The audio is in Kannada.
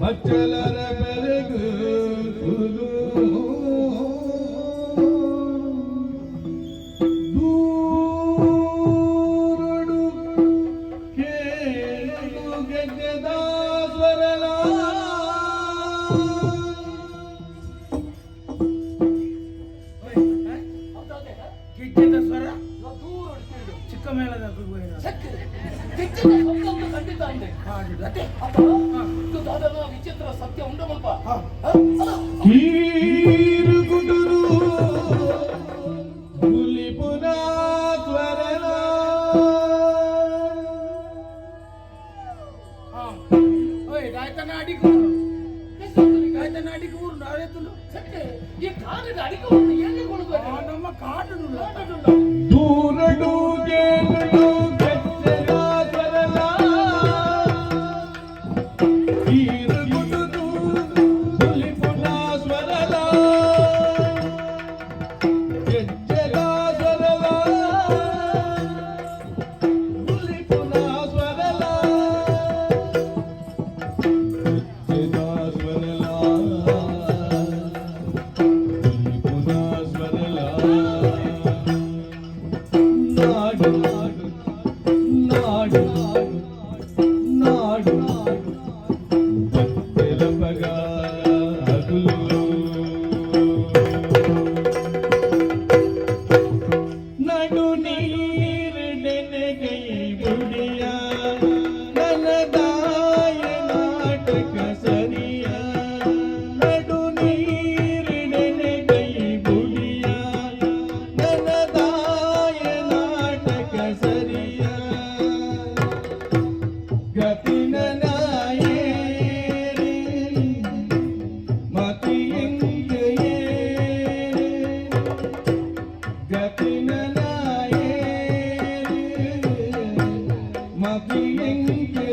ಬಚ್ಚಲರ ಬೆರಗು ದೂರಡು ಕೇಳು ಗೆದ್ದೆದ ಚಿಕ್ಕ ಮೇಳದ ಖಂಡಿತ ಅಂದೆ ವಿಚಿತ್ರ ಸತ್ಯ ಉಂಟು ಮಲ್ಪ ಊರು ನಾಳೆತ್ತಲು ಸತ್ಯ. ಈ ಕಾಡಿನ ಅಡಿಕೆ ಆ ಕೊಡಬೇಕು ನಮ್ಮ ಕಾಡು ದೂರಡು ಕೇಳು my feeling. Can